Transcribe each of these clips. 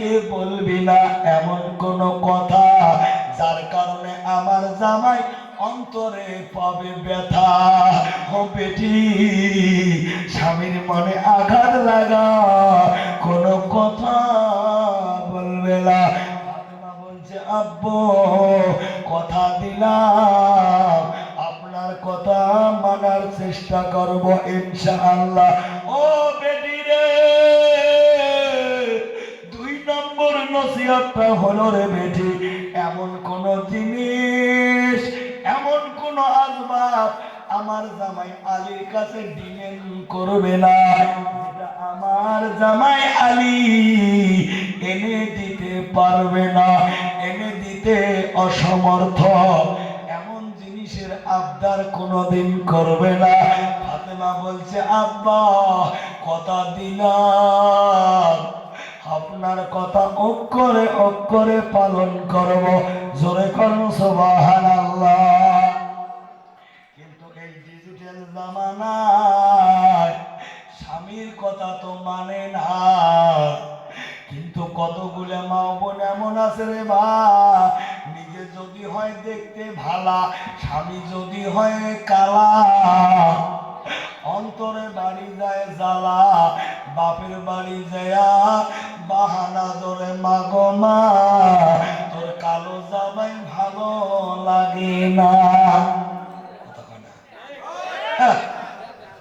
আলীকে বলবি না এমন কোন কথা? যার কারণে আমার জামাই অন্তরে পাবে ব্যথা। ও বেটি, স্বামীর মনে আঘাত লাগা। কোনো কথা বলবে না। বলছে, আব্বু, কথা দিলাম। আপনার কথা মানার চেষ্টা করব ইনশাআল্লাহ। ও বেটি নসিহতটা হলো রে বেটি এমন কোন জিনিস, এমন কোন আসবাব আমার জামাই আলীর কাছে ডিমেন্ড করবে না। আমার জামাই আলী এনে দিতে পারবে না, এনে দিতে অসমর্থ। এমন জিনিসের আবদার কোনোদিন করবে না। ফাতেমা বলছে, আব্বা, কথা দিলাম। আপনার কথা অক্ষরে অক্ষরে পালন করব। জোরে করুন কিন্তু এই ডিজিটাল জামানায় স্বামীর কথা তো মানে না। কিন্তু কতগুলো মা বোন এমন আছে রে বা নিজে যদি হয় দেখতে ভালা, স্বামী যদি হয় কালা। অন্তরে বাড়ি যায় জ্বালা বাপের বাড়ি যায় বাহানা ধরে মাগো মা তোর কালো জামাই ভালো লাগে না। না? হ্যাঁ,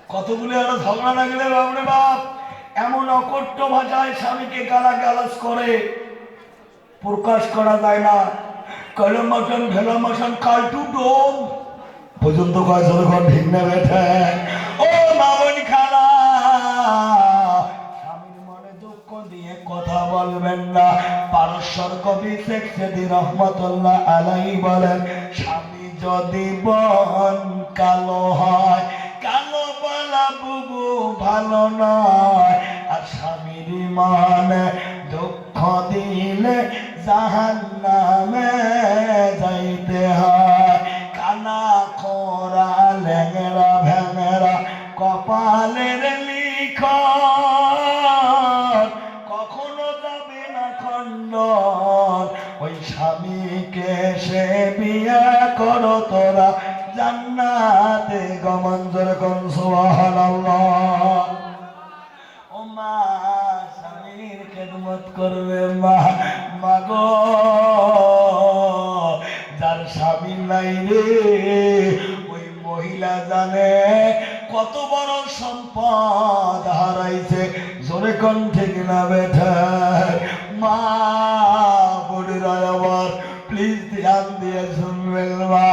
কতগুলি আরও ঝগড়া লাগলে বাপরে বাপ এমন অকট্য ভাষায় স্বামীকে গালা গালাজ করে। প্রকাশ করা যায় না। কলম মটন ভেলা মশন কালটু ডোম পর্যন্ত কয় জোরে ঘর ঠিক না বেঠে। ও মামন খালা সেদি রহমতুল্লাহ আলাই বলেন, স্বামী যদি বন কালো হয়, কালো বলা বুবু ভালো নয়। আর স্বামীর মানে দুঃখ দিলে জাহান নামে যাইতে হয়। কানা খোরা ল্যাংরা ভ্যাংরা কপালের লিখ স্বামীকে সে বিয়ে করো তোরা জান্নাতে গমন সুবহানাল্লাহ। ও মা, স্বামীর খেদমত করবে মা মাগো যার স্বামী নাই রে, ওই মহিলা জানে কত বড় সম্পদ হারাইছে, জোরে কণ্ঠে কিনা বেঠা মা বোনেরা আবার প্লিজ ধ্যান দিয়ে শুনবেন মা।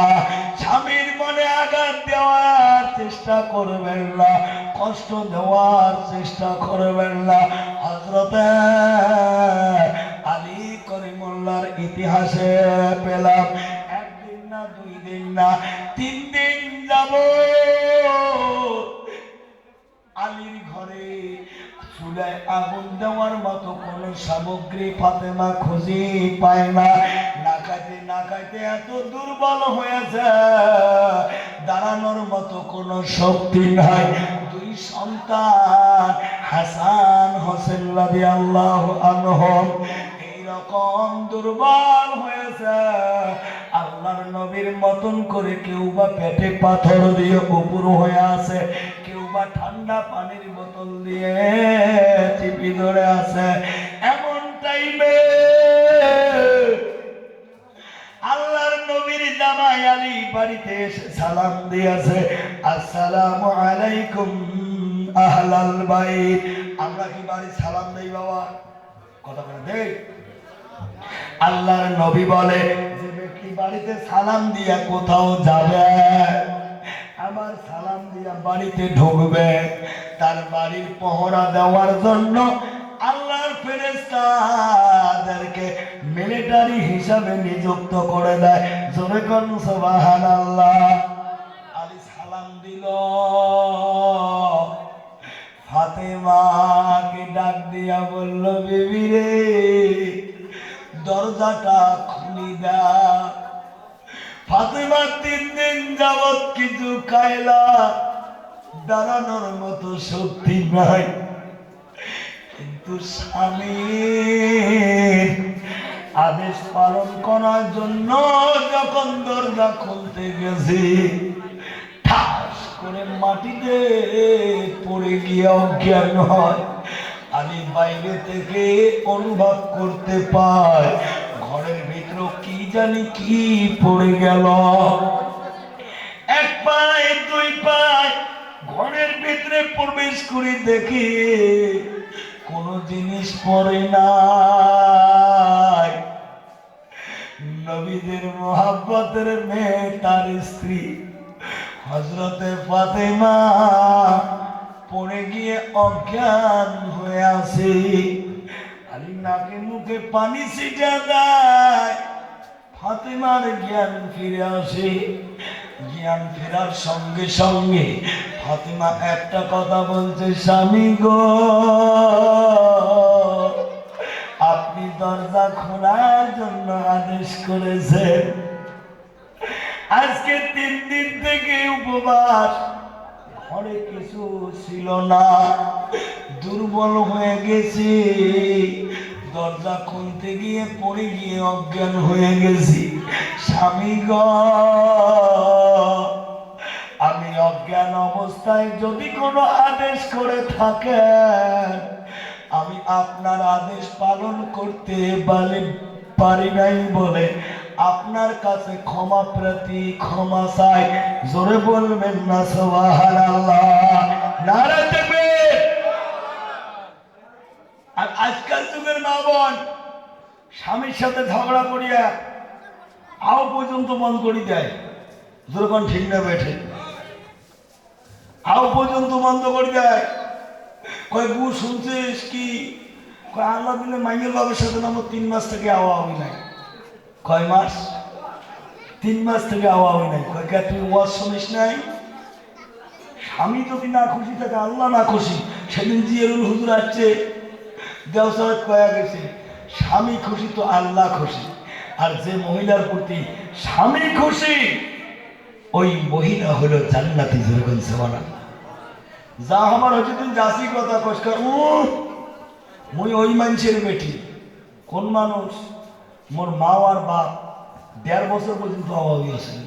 স্বামীর মনে আঘাত দেওয়ার চেষ্টা করবেন না, কষ্ট দেওয়ার চেষ্টা করবেন না। হজরতে আলী করিমুল্লার ইতিহাসে পেলাম, একদিন না দুই দিন না, তিন দিন যাব আলীর ঘরে চুলায় আগুন দেওয়ার মতো সামগ্রী ফাতেমা খুঁজি পায় না। এত দুর্বল হয়েছে, দাঁড়ানোর মতো কোনো শক্তি নাই। দুই সন্তান, হাসান হোসেন আল্লাহ আনহম এইরকম দুর্বল হয়েছে, আল্লাহর নবীর মতন করে কেউ বা পেটে পাথর দিয়ে উপর হয়ে আছে। কেউ বা ঠান্ডা পানির বোতল দিয়ে চিপি ধরে আছে। এমন টাইমে আল্লাহর নবীর জামাই আলী বাড়িতে এসে সালাম দিয়েছে, আসসালামু আলাইকুম আহলাল বাইত। আমরা কি বাড়ি সালাম দেই বাবা? কথা বলে দেই। আল্লাহর নবী বলে, যে ব্যক্তি বাড়িতে সালাম দিয়া কোথাও যাবে? আমার সালাম দিয়া বাড়িতে ঢুকবে। তার বাড়ির পহরা দেওয়ার জন্য আল্লাহর ফেরেস্তাদেরকে মিলিটারি হিসাবে নিযুক্ত করে দেয়। জোরে কোন সোবাহান আল্লাহ আলী সালাম দিল। ফাতেমাকে ডাক দিয়া বলল, বিবি রে, দরজাটা খুলি দা ফাতেমা তিন দিন যাবৎ কিছু খাইলা দাঁড়ানোর মতো শক্তি নাই। কিন্তু স্বামী আদেশ পালন করার জন্য যখন দরজা খুলতে গেছি, ঠাস করে মাটিতে পড়ে গিয়ে অজ্ঞান হয়। আমি বাইরে থেকে অনুভব করতে পাই, ঘরের ভিতর কি জানি কি পড়ে গেল। এক পায়ে, দুই পায়ে ঘরের ভিতরে প্রবেশ করে দেখি কোনো জিনিস পড়ে নাই। নবীদের মোহাব্বতের মেয়ে, তার স্ত্রী হজরতে ফাতেমা পড়ে গিয়ে অজ্ঞান হয়ে আসে আলী নাকে মুখে পানি ছিটা দেয়। ফাতেমার জ্ঞান ফিরে আসে, জ্ঞান ফেরার সঙ্গে সঙ্গে ফাতেমা একটা কথা বলছে, স্বামী গো, আপনি দরজা খোলার জন্য আদেশ করেছেন। আজকে তিন দিন থেকে উপবাস। ঘরে কিছু ছিল না, দুর্বল হয়ে গেছি। দরজা খুলতে গিয়ে পড়ে গিয়ে অজ্ঞান হয়ে গেছি। স্বামী গ, আমি অজ্ঞান অবস্থায় যদি কোনো আদেশ করে থাকেন, আমি আপনার আদেশ পালন করতে পারি পারি নাই বলে আপনার কাছে ক্ষমা প্রতি ক্ষমা চাই। জোরে বলবেন না সোহার আল্লাহ নারা আর আজকাল যুগের মা বোন স্বামীর সাথে ঝগড়া করিয়া আও পর্যন্ত মন করি দেয়। যেরকম ঠিক না বেঠে। আও পর্যন্ত বন্ধ করে দেয়। কয়, বু, শুনছিস কি? কয়, আল্লাহ দিলে মাইয়ের বাবার সাথে আমার তিন মাস থেকে আওয়া হই নাই। কয়, মাস? তিন মাস থেকে আওয়া হই নাই। কয়, কে, তুই ওয়াজ শুনিস নাই? স্বামী যদি না খুশি থাকে, আল্লাহ না খুশি। সেদিন জিয়ারুল হুজুর আসছে। দেওসাদ কয়া গেছে, স্বামী খুশি তো আল্লাহ খুশি, আর যে মহিলার প্রতি স্বামী খুশি, ওই মহিলা হলো জান্নাতি যেরকম সেবানা যা আমার হচ্ছে তুমি যাসি কথা উ মুই ওই মানুষের বেটি, কোন মানুষ? মোর মা আর বাপ দেড় বছর পর্যন্ত অভাবী আছেন।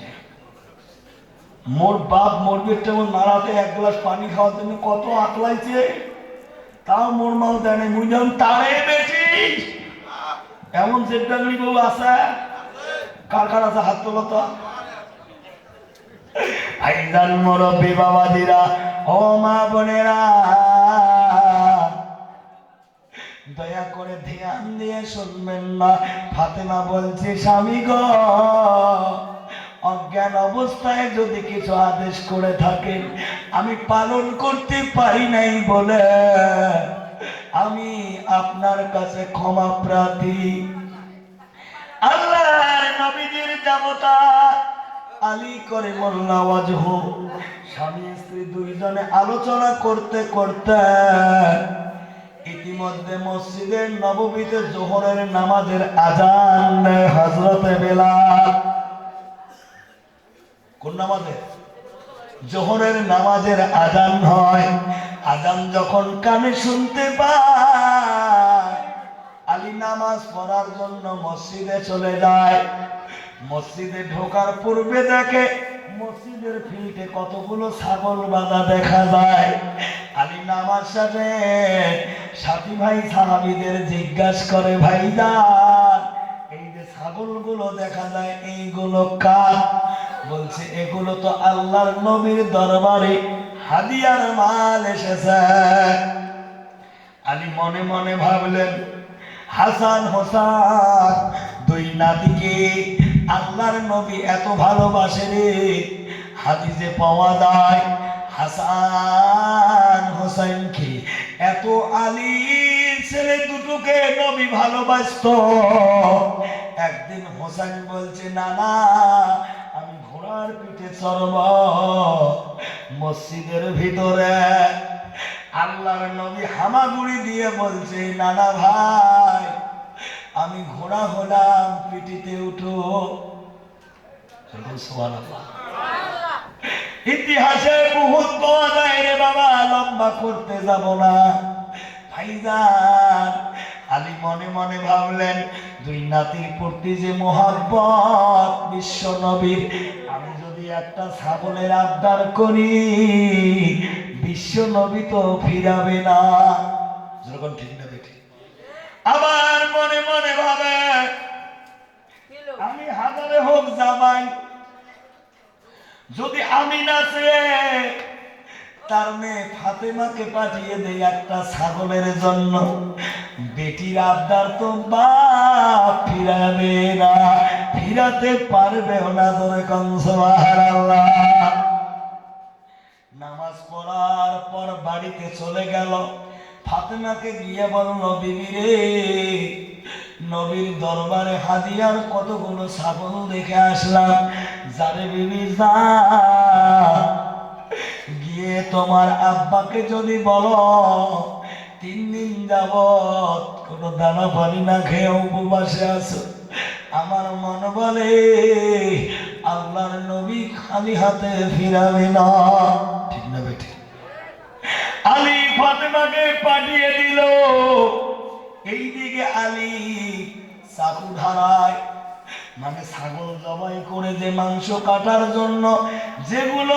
মোর বাপ মোর বেটটা মোর নাড়াতে এক গ্লাস পানি খাওয়ার জন্য কত আতলাইছে তাও মোর মাও দেয় নাই, মুই তারে বেটি এমন সেটাগুলি বউ আছে কার কার আছে হাত তোলা তো। ভাইজান মুরব্বী বাবাদিরা ও মা বোনেরা, দয়া করে ধ্যান দিয়ে শুনবেন না ফাতেমা বলছে, স্বামী গো অজ্ঞান অবস্থায় যদি কিছু আদেশ করে থাকেন আমি পালন করতে পারি নাই বলে। আমি আপনার কাছে ক্ষমা প্রার্থী। আল্লাহর নবীজির যাবতা আলী করে মোল্লাওয়াজ হোক স্বামী স্ত্রী দুইজনে আলোচনা করতে করতে ইতিমধ্যে মসজিদের নববীতে জোহরের নামাজের আজান হজরতে বেলাল। কোন নামাজে? জোহরের নামাজের আজান হয়। আজান যখন কানে শুনতে পায়, আলী নামাজ পড়ার জন্য মসজিদে চলে যায়। মসজিদে ঢোকার পূর্বে দেখে মসজিদের ফিল্ডে কতগুলো ছাগল বাঁধা দেখা যায়। আলী নামাজ সাথে সাথী ভাই সাহাবিদের জিজ্ঞাসা করে, ভাইজান, এই যে ছাগলগুলো দেখা যায়, এইগুলো কার? বলছে, এগুলো তো আল্লাহর নবীর দরবারে হাদিয়ার মাল এসেছে। আলী মনে মনে ভাবলেন, হাসান হোসান, দুই নাতিকে আল্লাহর নবী এত ভালোবাসে রে। হাদিসে পাওয়া যায়, হাসান হোসেনকে এত আলী ছেলে দুটোকে নবী ভালোবাসতো। একদিন হোসেন বলছে না না আমি ঘোড়ার পিঠে চড়ব মসজিদের ভিতরে আল্লাহর নবী হামাগুড়ি দিয়ে বলছে নানা ভাই, আমি ঘোড়া হলাম পিটিতে উঠো। ইতিহাসে বহুত পাওয়া যায় রে বাবা, লম্বা করতে যাব না ভাইজান আলী মনে মনে ভাবলেন দুই নাতির প্রতি যে মোহাব্বত বিশ্ব নবীর আমি যদি একটা ছাগলের আবদার করি বিশ্ব নবী তো ফিরাবে না। যখন ঠিক না বেঠি? আবার মনে মনে ভাবে আমি হাজারে হোক জামাই যদি আমি নাচে তার মেয়ে ফাতেমাকে পাঠিয়ে দেয় একটা ছাগলের জন্য। বেটির আবদার তো বাপ ফিরাবে না, ফিরাতে পারবে না ধরে কংসবাহার নামাজ পড়ার পর বাড়িতে চলে গেল। ফাতেমাকে গিয়ে বলল, বিবি রে, নবীর দরবারে হাদিয়ার কতগুলো ছাগল দেখে আসলাম। যারে বিবি যা গিয়ে তোমার আব্বাকে যদি বলো, তিন দিন যাবত কোনো দানা পানি না খেয়ে উপবাসে আছো। আমার মন বলে, আল্লাহর নবী খালি হাতে ফিরাবে না। ঠিক না বেঠি আলী ফাতেমাকে পাঠিয়ে দিল। এইদিকে আলী চাকু ধারায় মানে ছাগল জবাই করে যে মাংস কাটার জন্য যেগুলো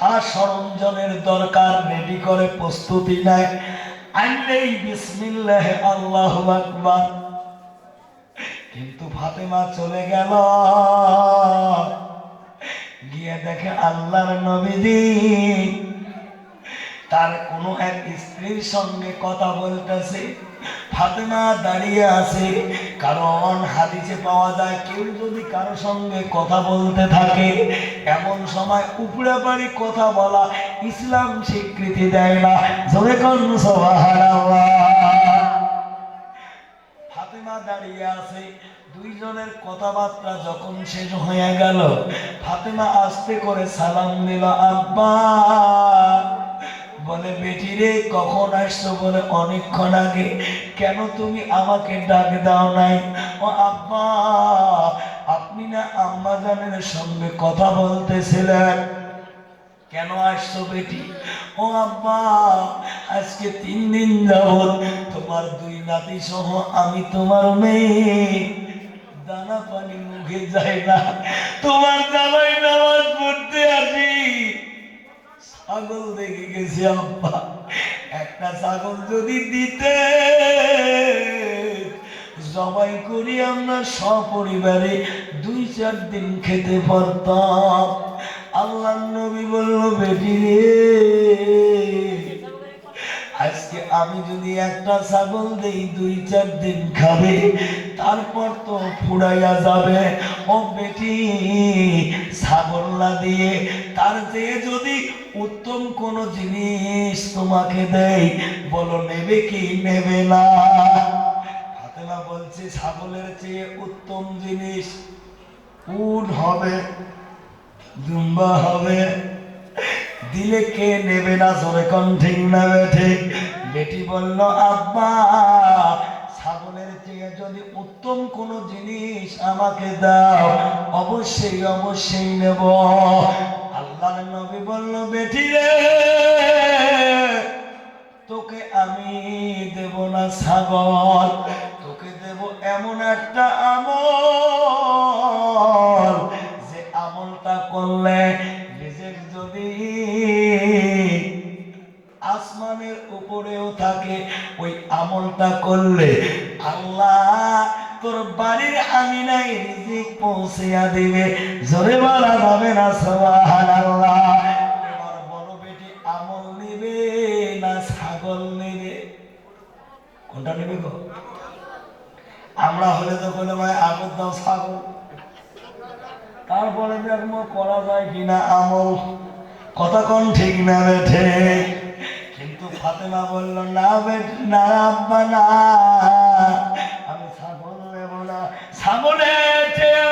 আর সরঞ্জামের দরকার রেডি করে প্রস্তুতি নেয়। আনলেই বিসমিল্লাহ, আল্লাহ আকবার। কিন্তু ফাতেমা চলে গেল। গিয়ে দেখে আল্লাহর নবীজি, তার কোনো এক স্ত্রীর সঙ্গে কথা বলতেছে। ফাতেমা দাঁড়িয়ে আছে, কারণ হাদিসে পাওয়া যায়, কেউ যদি কারও সঙ্গে কথা বলতে থাকে, এমন সময় উপরে বাড়ি কথা বলা ইসলাম স্বীকৃতি দেয় না। জোরে কোন ফাতেমা দাঁড়িয়ে আছে, দুইজনের কথাবার্তা যখন শেষ হয়ে গেল, ফাতেমা আস্তে করে সালাম দিল, আব্বা। বলে, বেটি রে, কখন আসছো? বলে, অনেকক্ষণ আগে। কেন তুমি আমাকে ডাক দাও নাই? ও আব্বা, আপনি না আম্মা জানের সঙ্গে কথা বলতেছিলেন। কেন আসছো বেটি? ও আব্বা, আজকে তিন দিন যাবত তোমার দুই নাতি সহ আমি তোমার মেয়ে। দানা পানি মুখে যায় না। তোমার জামাই নামাজ পড়তে আসি। ছাগল দেখে গেছি আব্বা। একটা ছাগল যদি দিতে, জবাই করি আমরা সপরিবারে দুই চার দিন খেতে পারতাম। আল্লাহ নবী বলল, বেটি রে আমি যদি একটা ছাগল দেই, দুই, চার দিন খাবে, তারপর তো ফুরাইয়া যাবে। ও বেটি ছাগল দিয়ে তার চেয়ে যদি উত্তম কোন জিনিস তোমাকে দেই, বলো, নেবে কি? নেবে না। ফাতেমা বলছে, ছাগলের চেয়ে উত্তম জিনিস উট হবে, দুম্বা হবে। দিলে কে নেবে না? সরে জোরে কোন ঠিক। বেটি বলল, আব্বা, ছাগলের চেয়ে যদি উত্তম কোনো জিনিস আমাকে দাও, অবশ্যই অবশ্যই নেব। আল্লাহ নবী বলল, বেটি রে, তোকে আমি দেব না ছাগল, তোকে দেব এমন একটা আমল আমলটা করলে আল্লাহ তোর বাড়ির আমি নাই রিজিক পৌঁছিয়া দিবে। জোরে বলা যাবে না, সুবহানাল্লাহ। বেটি আমল নেবে না ছাগল কোনটা নেবে গো? আমরা হলে তো বলে, ভাই আগর দাও ছাগল। তারপরে দেখব করা যায় কিনা আমল। কথা কোন ঠিক না বেঠে ফাতেমা বলল, না বেট না আব্বা, না। আমি ছাগল নেব না ছাগলের চেয়ে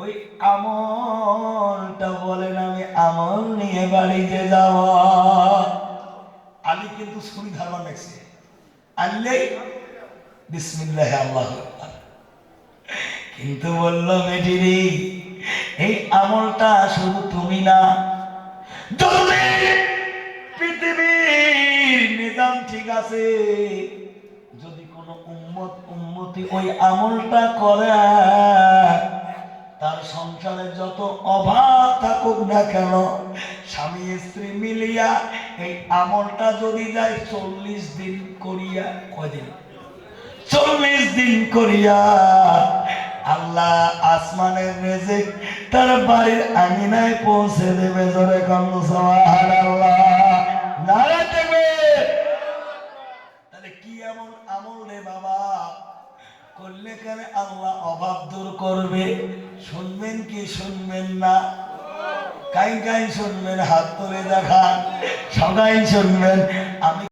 ওই আমলটা বলেন আমি, আমল নিয়ে বাড়িতে যাব। আলী কিন্তু ছুরি ধারণা দেখছে আনলেই বিসমিল্লাহ, আল্লাহ। কিন্তু বলল বেটিরি এই আমলটা শুধু তুমি না যদি পৃথিবীর দিলাম ঠিক আছে। যদি কোনো উম্মত ওই আমলটা করে, তার সংসারে যত অভাব থাকুক না কেন, স্বামী স্ত্রী মিলিয়া এই আমলটা যদি যায় চল্লিশ দিন করিয়া, কয়দিন? চল্লিশ দিন করিয়া আল্লাহ আসমানের রেজেক তার বাড়ির আঙিনায় পৌঁছে দেবে। জোরে কন্দ আল্লাহ নারা দেবে তাহলে কি এমন আমল রে বাবা? করলে কেন আল্লাহ অভাব দূর করবে? শুনবেন কি শুনবেন না? কাই কাই শুনবেন, হাত তুলে দেখান। সবাই শুনবেন, আমি